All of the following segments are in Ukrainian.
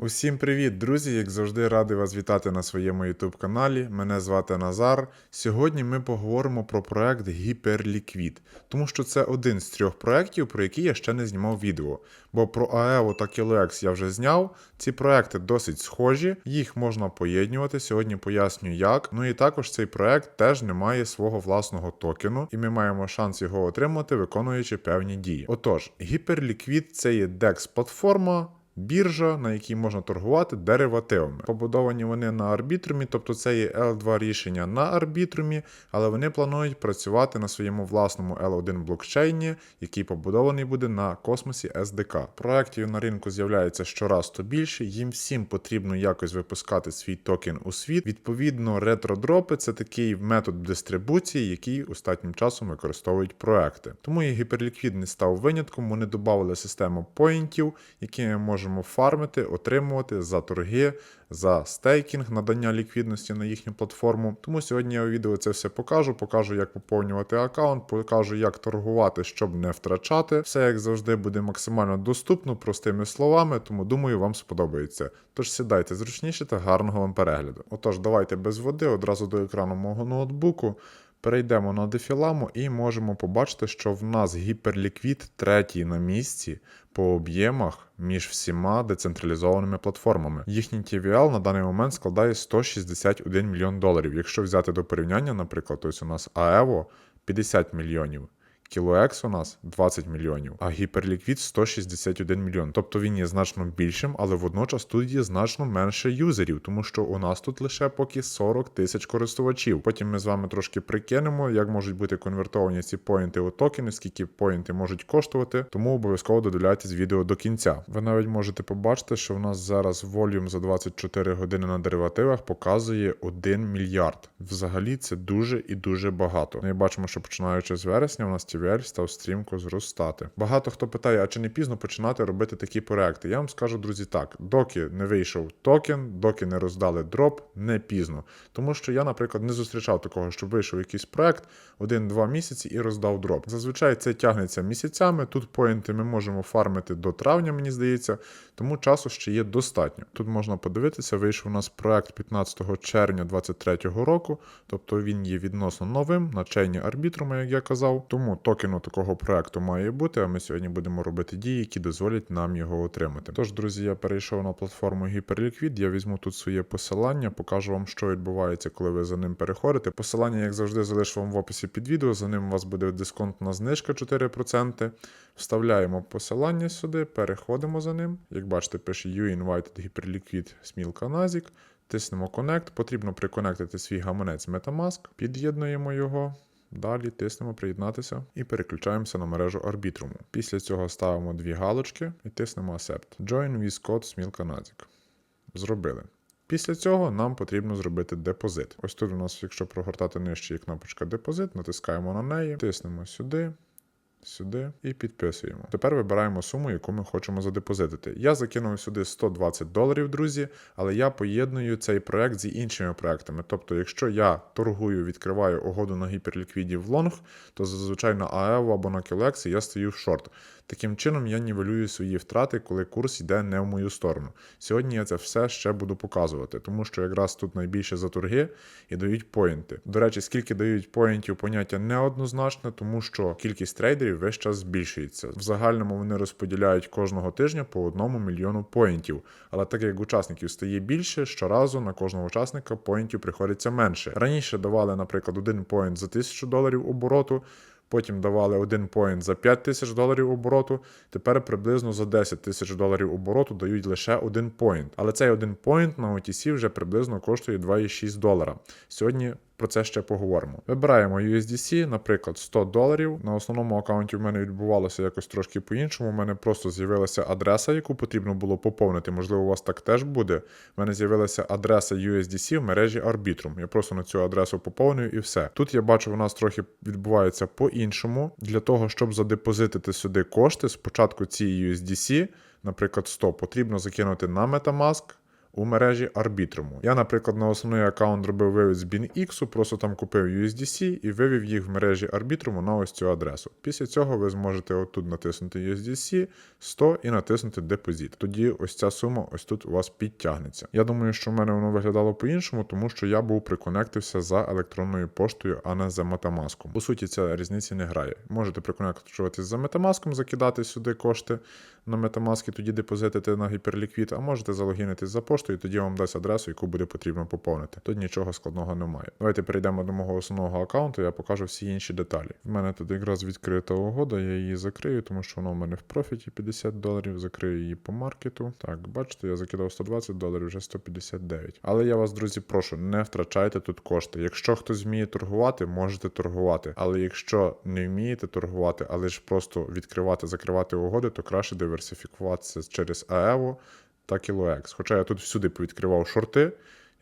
Усім привіт, друзі! Як завжди, радий вас вітати на своєму YouTube каналі. Мене звати Назар. Сьогодні ми поговоримо про проект Hyperliquid, тому що це один з трьох проєктів, про які я ще не знімав відео. Бо про AEO та KiloX я вже зняв. Ці проекти досить схожі, їх можна поєднувати. Сьогодні поясню як. Ну і також цей проект теж не має свого власного токену, і ми маємо шанс його отримати, виконуючи певні дії. Отож, Hyperliquid це є DEX платформа. Біржа, на якій можна торгувати деривативами. Побудовані вони на арбітрумі, тобто це є L2 рішення на арбітрумі, але вони планують працювати на своєму власному L1 блокчейні, який побудований буде на космосі SDK. Проєктів на ринку з'являється щораз то більше, їм всім потрібно якось випускати свій токен у світ. Відповідно, ретродропи це такий метод дистрибуції, який останнім часом використовують проекти. Тому і не став винятком. Вони додали систему поінтів, які ми фармити, отримувати за торги, за стейкінг, надання ліквідності на їхню платформу. Тому сьогодні я у відео це все покажу. Покажу, як поповнювати аккаунт, покажу, як торгувати, щоб не втрачати. Все як завжди буде максимально доступно, простими словами, тому думаю, вам сподобається. Тож сідайте зручніше та гарного вам перегляду. Отож, давайте без води одразу до екрану мого ноутбуку. Перейдемо на дефіламу і можемо побачити, що в нас гіперліквід третій на місці по об'ємах між всіма децентралізованими платформами. Їхній TVL на даний момент складає 161 мільйон доларів. Якщо взяти до порівняння, наприклад, ось у нас AEVO 50 мільйонів. KiloX у нас 20 мільйонів, а гіперліквід 161 мільйон. Тобто він є значно більшим, але водночас тут є значно менше юзерів, тому що у нас тут лише поки 40 тисяч користувачів. Потім ми з вами трошки прикинемо, як можуть бути конвертовані ці поінти у токени, скільки поінти можуть коштувати. Тому обов'язково додивляйтесь відео до кінця. Ви навіть можете побачити, що в нас зараз волюм за 24 години на деривативах показує 1 мільярд. Взагалі це дуже і дуже багато. Ми бачимо, що починаючи з вересня, у нас ті TVL став стрімко зростати. Багато хто питає, а чи не пізно починати робити такі проекти? Я вам скажу, друзі, так, доки не вийшов токен, доки не роздали дроп, не пізно. Тому що я, наприклад, не зустрічав такого, щоб вийшов якийсь проект один-два місяці і роздав дроп. Зазвичай це тягнеться місяцями. Тут поінти ми можемо фармити до травня, мені здається, тому часу ще є достатньо. Тут можна подивитися, вийшов у нас проект 15 червня 2023 року, тобто він є відносно новим на чейні арбітрума, як я казав. Тому токену такого проекту має бути, а ми сьогодні будемо робити дії, які дозволять нам його отримати. Тож, друзі, я перейшов на платформу Hyperliquid, я візьму тут своє посилання, покажу вам, що відбувається, коли ви за ним переходите. Посилання, як завжди, залишу вам в описі під відео. За ним у вас буде дисконтна знижка 4%. Вставляємо посилання сюди, переходимо за ним. Як бачите, пише You invited Hyperliquid Smilka Nazik. Тиснемо Connect. Потрібно приконектити свій гаманець Metamask, під'єднуємо його. Далі тиснемо приєднатися і переключаємося на мережу арбітруму. Після цього ставимо дві галочки і тиснемо Accept. Join with code Nazik. Зробили. Після цього нам потрібно зробити депозит. Ось тут у нас, якщо прогортати нижче, є кнопочка депозит, натискаємо на неї, тиснемо сюди. Сюди і підписуємо. Тепер вибираємо суму, яку ми хочемо задепозитити. Я закинув сюди 120 доларів, друзі, але я поєдную цей проект з іншими проектами. Тобто, якщо я торгую, відкриваю угоду на гіперліквіді в лонг, то зазвичай на AEO або на QLX я стою в шорт. Таким чином я нівелюю свої втрати, коли курс йде не в мою сторону. Сьогодні я це все ще буду показувати, тому що якраз тут найбільше за торги і дають поінти. До речі, скільки дають поінтів, поняття неоднозначне, тому що кількість трейдерів весь час збільшується. В загальному вони розподіляють кожного тижня по одному мільйону поінтів. Але так як учасників стає більше, щоразу на кожного учасника поінтів приходиться менше. Раніше давали, наприклад, один поінт за тисячу доларів обороту. Потім давали один поінт за 5 тисяч доларів обороту. Тепер приблизно за 10 тисяч доларів обороту дають лише один поінт. Але цей один поінт на OTC вже приблизно коштує 2,6 долара. Сьогодні про це ще поговоримо. Вибираємо USDC, наприклад, 100 доларів. На основному аккаунті в мене відбувалося якось трошки по-іншому. У мене просто з'явилася адреса, яку потрібно було поповнити. Можливо, у вас так теж буде. У мене з'явилася адреса USDC в мережі Arbitrum. Я просто на цю адресу поповнюю і все. Тут я бачу, у нас трохи відбувається по-іншому. Для того, щоб задепозитити сюди кошти, спочатку ці USDC, наприклад, 100, потрібно закинути на Metamask у мережі Арбітруму. Я, наприклад, на основний аккаунт робив вивід з BinX, просто там купив USDC і вивів їх в мережі Арбітруму на ось цю адресу. Після цього ви зможете отут натиснути USDC 100 і натиснути депозит. Тоді ось ця сума ось тут у вас підтягнеться. Я думаю, що в мене воно виглядало по-іншому, тому що я був приконектився за електронною поштою, а не за Metamask. По суті, ця різниці не грає. Можете приконектуватись за Metamask, закидати сюди кошти на Metamask, і тоді депозитити на гіперліквід, а можете залогінитись за поштою, тоді вам дасть адресу, яку буде потрібно поповнити. Тут нічого складного немає. Давайте перейдемо до мого основного аккаунту, я покажу всі інші деталі. В мене тут якраз відкрита угода, я її закрию, тому що воно в мене в профіті 50 доларів. Закрию її по маркету. Так, бачите, я закидав 120 доларів, вже 159. Але я вас, друзі, прошу, не втрачайте тут кошти. Якщо хтось вміє торгувати, можете торгувати. Але якщо не вмієте торгувати, але ж просто відкривати, закривати угоди, то краще диверсифікуватися через АЕВО та KiloX. Хоча я тут всюди повідкривав шорти.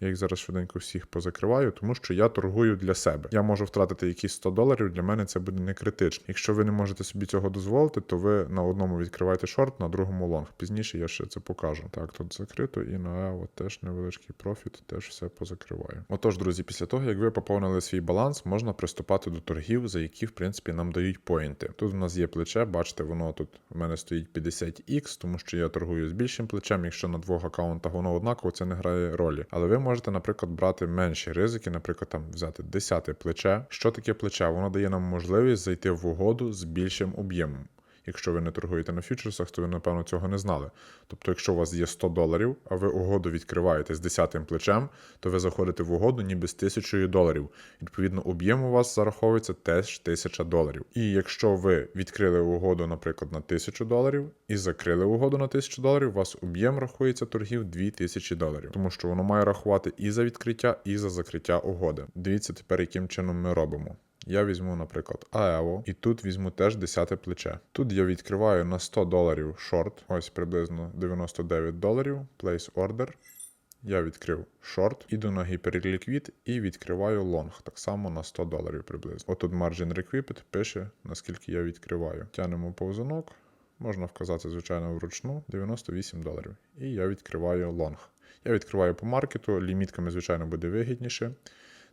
Я їх зараз швиденько всіх позакриваю, тому що я торгую для себе. Я можу втратити якісь 100 доларів, для мене це буде не критично. Якщо ви не можете собі цього дозволити, то ви на одному відкриваєте шорт, на другому лонг. Пізніше я ще це покажу. Так, тут закрито, і на EVO теж невеличкий профіт, теж все позакриваю. Отож, друзі, після того, як ви поповнили свій баланс, можна приступати до торгів, за які, в принципі, нам дають поінти. Тут у нас є плече, бачите, воно тут в мене стоїть 50x, тому що я торгую з більшим плечем. Якщо на двох аккаунтах воно однаково, це не грає ролі. Але ви можете, наприклад, брати менші ризики, наприклад, там взяти 10 плече. Що таке плече? Воно дає нам можливість зайти в угоду з більшим об'ємом. Якщо ви не торгуєте на фьючерсах, то ви, напевно, цього не знали. Тобто, якщо у вас є 100 доларів, а ви угоду відкриваєте з 10 плечем, то ви заходите в угоду ніби з 1000 доларів. Відповідно, об'єм у вас зараховується теж 1000 доларів. І якщо ви відкрили угоду, наприклад, на 1000 доларів і закрили угоду на 1000 доларів, у вас об'єм рахується торгів 2000 доларів, тому що воно має рахувати і за відкриття, і за закриття угоди. Дивіться тепер, яким чином ми робимо. Я візьму, наприклад, АЕВО, і тут візьму теж 10 плече. Тут я відкриваю на 100 доларів шорт, ось приблизно 99 доларів, place order. Я відкрив шорт, іду на гіперліквід і відкриваю лонг, так само на 100 доларів приблизно. Отут margin requiped пише, наскільки я відкриваю. Тянемо повзунок, можна вказати, звичайно, вручну 98 доларів. І я відкриваю лонг. Я відкриваю по маркету, лімітками, звичайно, буде вигідніше.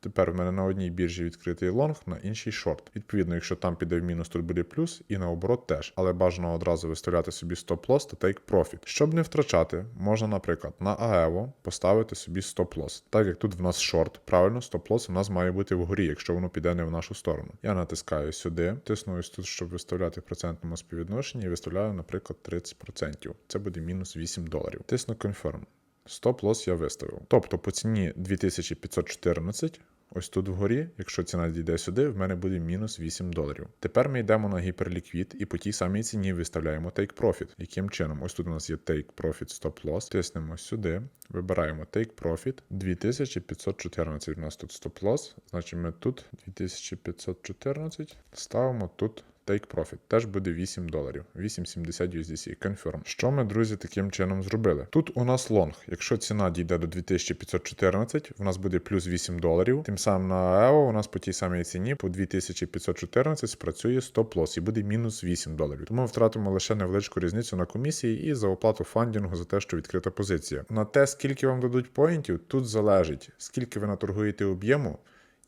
Тепер в мене на одній біржі відкритий лонг, на іншій шорт. Відповідно, якщо там піде в мінус, тут буде плюс, і наоборот теж. Але бажано одразу виставляти собі стоп-лосс та take profit. Щоб не втрачати, можна, наприклад, на АЕВО поставити собі стоп-лосс. Так як тут в нас шорт, правильно, стоп-лосс у нас має бути вгорі, якщо воно піде не в нашу сторону. Я натискаю сюди, тисну тут, щоб виставляти в процентному співвідношенні, і виставляю, наприклад, 30%. Це буде мінус 8 доларів. Тисну Confirm. Стоп-лосс я виставив. Тобто по ціні 2514, ось тут вгорі, якщо ціна дійде сюди, в мене буде мінус 8 доларів. Тепер ми йдемо на гіперліквід і по тій самій ціні виставляємо Take Profit. Яким чином? Ось тут у нас є Take Profit Stop Loss. Тиснемо сюди, вибираємо Take Profit 2514. У нас тут Stop Loss, значить ми тут 2514 ставимо тут. Take Profit теж буде 8 доларів, 8,70 USDC. Confirm. Що ми, друзі, таким чином зробили? Тут у нас лонг. Якщо ціна дійде до 2514, у нас буде плюс 8 доларів. Тим самим на EO у нас по тій самій ціні по 2514 спрацює стоп-лосс і буде мінус 8 доларів. Тому ми втратимо лише невеличку різницю на комісії і за оплату фандінгу за те, що відкрита позиція. На те, скільки вам дадуть поінтів, тут залежить, скільки ви наторгуєте об'єму.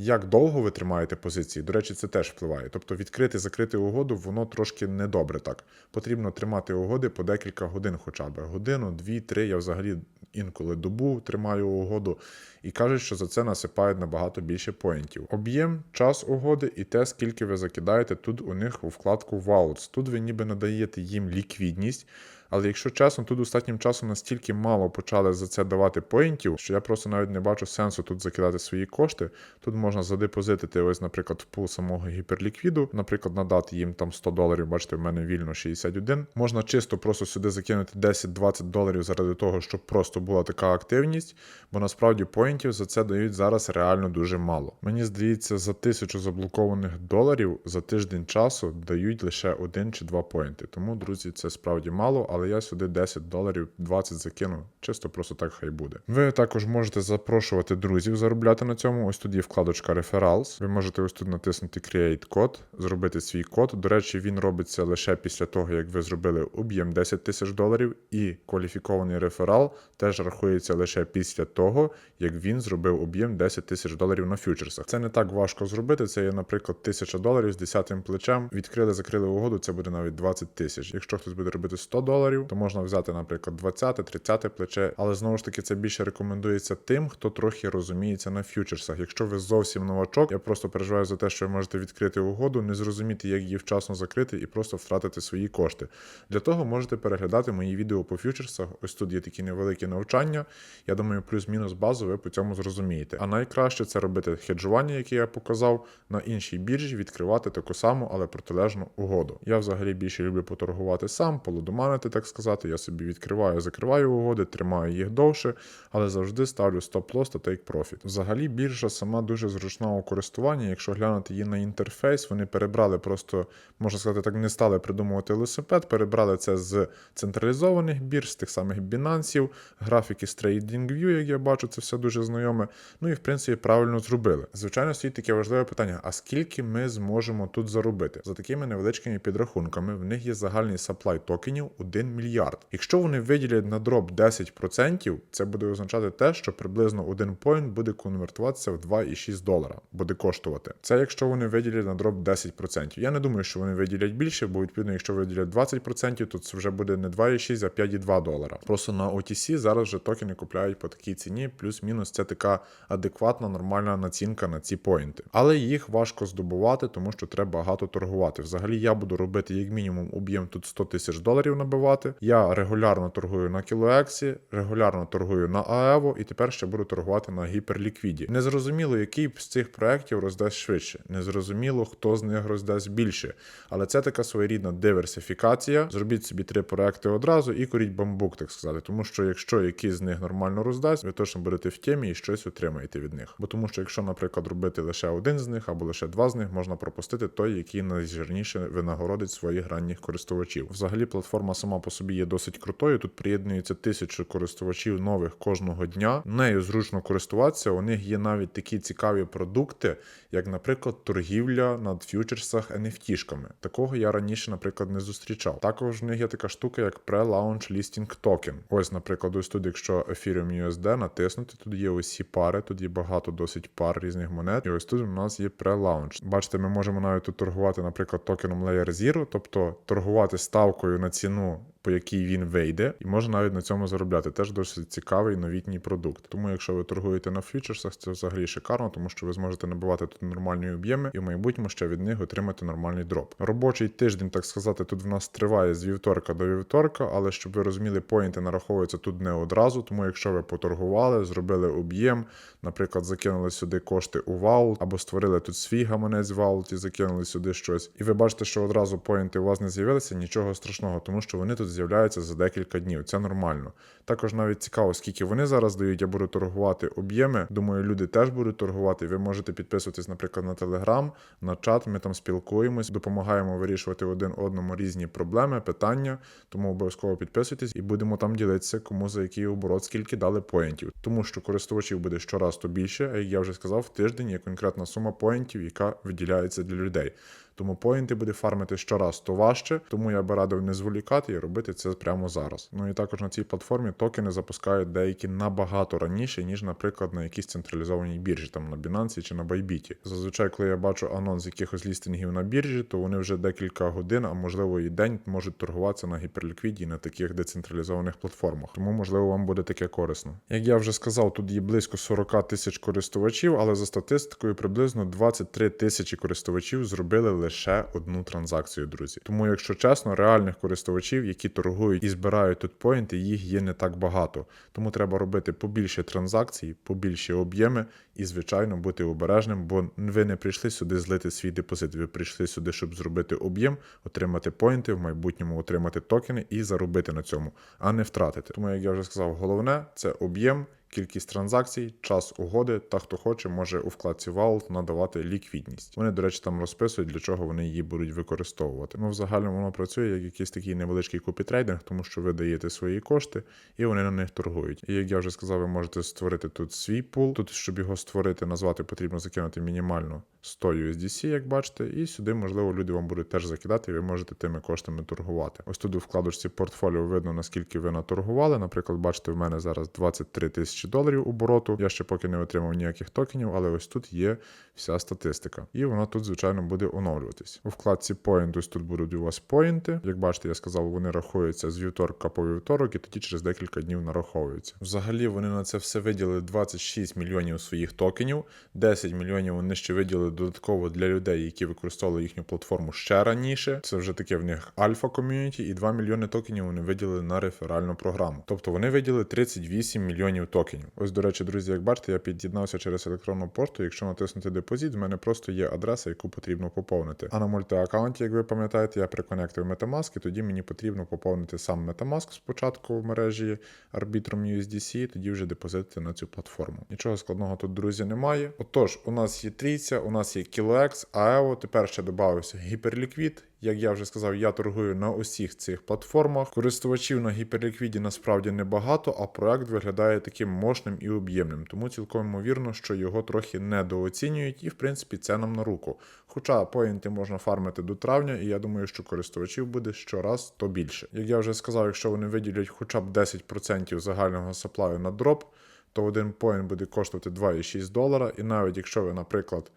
Як довго ви тримаєте позиції, до речі, це теж впливає. Тобто відкрити, закрити угоду, воно трошки недобре так. Потрібно тримати угоди по декілька годин, хоча б годину, дві, три. Я взагалі інколи добу тримаю угоду і кажуть, що за це насипають набагато більше поінтів. Об'єм, час угоди і те, скільки ви закидаєте тут у них у вкладку Vaults. Тут ви ніби надаєте їм ліквідність. Але якщо чесно, тут останнім часом настільки мало почали за це давати поінтів, що я просто навіть не бачу сенсу тут закидати свої кошти. Тут можна задепозитити, ось, наприклад, в пул самого гіперліквіду, наприклад, надати їм там 100 доларів, бачите, в мене вільно 61. Можна чисто просто сюди закинути 10-20 доларів заради того, щоб просто була така активність, бо насправді поінтів за це дають зараз реально дуже мало. Мені здається, за тисячу заблокованих доларів за тиждень часу дають лише один чи два поінти. Тому, друзі, це справді мало. Але я сюди 10 доларів 20 закину, чисто просто так хай буде. Ви також можете запрошувати друзів заробляти на цьому. Ось тут є вкладочка Referrals. Ви можете ось тут натиснути Create код, зробити свій код. До речі, він робиться лише після того, як ви зробили об'єм 10 тисяч доларів, і кваліфікований реферал теж рахується лише після того, як він зробив об'єм 10 тисяч доларів на фьючерсах. Це не так важко зробити. Це є, наприклад, 1000 доларів з 10 плечем. Відкрили, закрили угоду, це буде навіть 20 тисяч. Якщо хтось буде робити 100 доларів, то можна взяти, наприклад, 20, 30 плече. Але знову ж таки, це більше рекомендується тим, хто трохи розуміється на фьючерсах. Якщо ви зовсім новачок, я просто переживаю за те, що ви можете відкрити угоду, не зрозуміти, як її вчасно закрити, і просто втратити свої кошти. Для того можете переглядати мої відео по фьючерсах. Ось тут є такі невеликі навчання. Я думаю, плюс-мінус базу ви по цьому зрозумієте. А найкраще це робити хеджування, яке я показав, на іншій біржі відкривати таку саму, але протилежну угоду. Я взагалі більше люблю поторгувати сам, полудоманити, так сказати. Я собі відкриваю, закриваю угоди, тримаю їх довше, але завжди ставлю стоп-лосс та take profit. Взагалі, біржа сама дуже зручна у користуванні. Якщо глянути її на інтерфейс, вони перебрали просто, можна сказати, так не стали придумувати велосипед, перебрали це з централізованих бірж, з тих самих бінансів, графіки з TradingView, як я бачу, це все дуже знайоме. Ну і в принципі правильно зробили. Звичайно, стоїть таке важливе питання: а скільки ми зможемо тут заробити? За такими невеличкими підрахунками, в них є загальний саплай токенів 1 мільярд. Якщо вони виділять на дроп 10%, це буде означати те, що приблизно один поінт буде конвертуватися в 2,6 долара, буде коштувати. Це якщо вони виділять на дроп 10%. Я не думаю, що вони виділять більше, бо відповідно, якщо виділять 20%, то це вже буде не 2,6, а 5,2 долара. Просто на OTC зараз вже токени купляють по такій ціні, плюс-мінус це така адекватна, нормальна націнка на ці поінти. Але їх важко здобувати, тому що треба багато торгувати. Взагалі я буду робити як мінімум об'єм тут 100 тисяч доларів набивати. Я регулярно торгую на кілоексі, регулярно торгую на АЕВО і тепер ще буду торгувати на гіперліквіді. Незрозуміло, який з цих проєктів роздасть швидше. Незрозуміло, хто з них роздасть більше. Але це така своєрідна диверсифікація. Зробіть собі три проекти одразу і коріть бамбук, так сказати. Тому що якщо якийсь з них нормально роздасть, ви точно будете в темі і щось отримаєте від них. Бо тому що якщо, наприклад, робити лише один з них або лише два з них, можна пропустити той, який найжирніше винагородить своїх ранніх користувачів. Взагалі, платформа сама по собі є досить крутою. Тут приєднується тисячі користувачів нових кожного дня. Нею зручно користуватися. У них є навіть такі цікаві продукти, як, наприклад, торгівля на фьючерсах NFT-шками. Такого я раніше, наприклад, не зустрічав. Також в них є така штука, як Pre-Launch Listing Token. Ось, наприклад, ось тут, якщо Ethereum USD натиснути, тут є усі пари, тут є багато досить пар різних монет. І ось тут у нас є Pre-Launch. Бачите, ми можемо навіть тут торгувати, наприклад, токеном Layer Zero, тобто торгувати ставкою на ціну по якій він вийде, і можна навіть на цьому заробляти. Теж досить цікавий новітній продукт. Тому, якщо ви торгуєте на фьючерсах, це взагалі шикарно, тому що ви зможете набивати тут нормальні об'єми і в майбутньому ще від них отримати нормальний дроп. Робочий тиждень, так сказати, тут в нас триває з вівторка до вівторка, але щоб ви розуміли, поінти нараховуються тут не одразу. Тому, якщо ви поторгували, зробили об'єм, наприклад, закинули сюди кошти у Vault, або створили тут свій гаманець в Vault і закинули сюди щось, і ви бачите, що одразу поінти у вас не з'явилися, нічого страшного, тому що вони тут з'являються за декілька днів. Це нормально. Також навіть цікаво, скільки вони зараз дають. Я буду торгувати об'єми. Думаю, люди теж будуть торгувати. Ви можете підписуватись, наприклад, на Телеграм, на чат. Ми там спілкуємось, допомагаємо вирішувати один одному різні проблеми, питання. Тому обов'язково підписуйтесь і будемо там ділитися, кому за який оборот, скільки дали поінтів. Тому що користувачів буде щораз то більше. Як я вже сказав, в тиждень є конкретна сума поінтів, яка виділяється для людей. Тому поінти буде фармити щораз то важче, тому я би радив не зволікати і робити це прямо зараз. Ну і також на цій платформі токени запускають деякі набагато раніше, ніж, наприклад, на якійсь централізованій біржі, там на Binance чи на Bybit. Зазвичай, коли я бачу анонс якихось лістингів на біржі, то вони вже декілька годин, а можливо і день можуть торгуватися на гіперліквіді на таких децентралізованих платформах. Тому, можливо, вам буде таке корисно. Як я вже сказав, тут є близько 40 тисяч користувачів, але за статистикою приблизно 23 тисячі користувачів зробили лише одну транзакцію, друзі. Тому, якщо чесно, реальних користувачів, які торгують і збирають тут поінти, їх є не так багато. Тому треба робити побільше транзакцій, побільші об'єми і, звичайно, бути обережним, бо ви не прийшли сюди злити свій депозит. Ви прийшли сюди, щоб зробити об'єм, отримати поінти, в майбутньому отримати токени і заробити на цьому, а не втратити. Тому, як я вже сказав, головне це об'єм кількість транзакцій, час угоди та хто хоче, може у вкладці Vault надавати ліквідність. Вони, до речі, там розписують, для чого вони її будуть використовувати. Ну, в загальному воно працює як якийсь такий невеличкий копітрейдинг, тому що ви даєте свої кошти і вони на них торгують. І як я вже сказав, ви можете створити тут свій пул. Тут, щоб його створити, назвати, потрібно закинути мінімально 100 USDC, як бачите, і сюди, можливо, люди вам будуть теж закидати, і ви можете тими коштами торгувати. Ось тут у вкладочці портфоліо видно, наскільки ви наторгували. Наприклад, бачите, в мене зараз 23 тисячі доларів обороту. Я ще поки не отримав ніяких токенів, але ось тут є вся статистика. І вона тут, звичайно, буде оновлюватись. У вкладці Point, ось тут будуть у вас поінти. Як бачите, я сказав, вони рахуються з вівторка по вівторок, і тоді через декілька днів нараховуються. Взагалі вони на це все виділили 26 мільйонів своїх токенів, 10 мільйонів вони ще виділили додатково для людей, які використовували їхню платформу ще раніше. Це вже таке в них альфа ком'юніті, і 2 мільйони токенів вони виділили на реферальну програму. Тобто вони виділили 38 мільйонів токенів. Ось, до речі, друзі, як бачите, я під'єднався через електронну пошту. Якщо натиснути депозит, в мене просто є адреса, яку потрібно поповнити. А на мультиаккаунті, як ви пам'ятаєте, я приконектив Metamask, і тоді мені потрібно поповнити сам Metamask спочатку в мережі Arbitrum USDC, тоді вже депозитити на цю платформу. Нічого складного тут, друзі, немає. Отож, у нас є трійця, у нас є KiloX, AEO, тепер ще додався гіперліквід. Як я вже сказав, я торгую на усіх цих платформах. Користувачів на гіперліквіді насправді небагато, а проект виглядає таким мощним і об'ємним, тому цілком ймовірно, що його трохи недооцінюють, і в принципі це нам на руку. Хоча поінти можна фармити до травня, і я думаю, що користувачів буде щораз то більше. Як я вже сказав, якщо вони виділять хоча б 10% загального саплаю на дроп, то один поінт буде коштувати 2,6 долара. І навіть якщо ви, наприклад,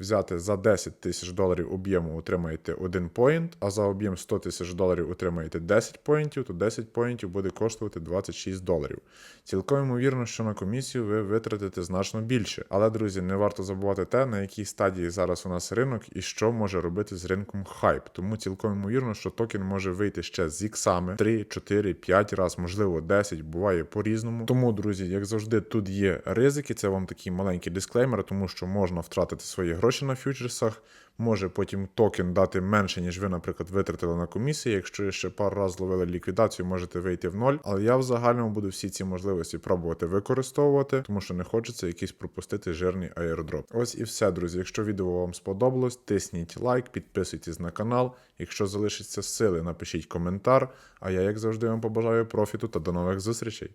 взяти за 10 тисяч доларів об'єму отримаєте 1 поінт, а за об'єм 100 тисяч доларів отримаєте 10 поінтів, то 10 поінтів буде коштувати 26 доларів. Цілком ймовірно, що на комісію ви витратите значно більше. Але, друзі, не варто забувати те, на якій стадії зараз у нас ринок і що може робити з ринком хайп. Тому цілком ймовірно, що токен може вийти ще з іксами 3, 4, 5 разів, можливо, 10, буває по-різному. Тому, друзі, як завжди, тут є ризики. Це вам такий маленький дисклеймер, тому що можна втратити свої гроші на фьючерсах. Може потім токен дати менше, ніж ви, наприклад, витратили на комісії. Якщо ще пару разів зловили ліквідацію, можете вийти в ноль. Але я в загальному буду всі ці можливості пробувати використовувати, тому що не хочеться якийсь пропустити жирний аеродроп. Ось і все, друзі. Якщо відео вам сподобалось, тисніть лайк, підписуйтесь на канал. Якщо залишиться сили, напишіть коментар. А я, як завжди, вам побажаю профіту та до нових зустрічей.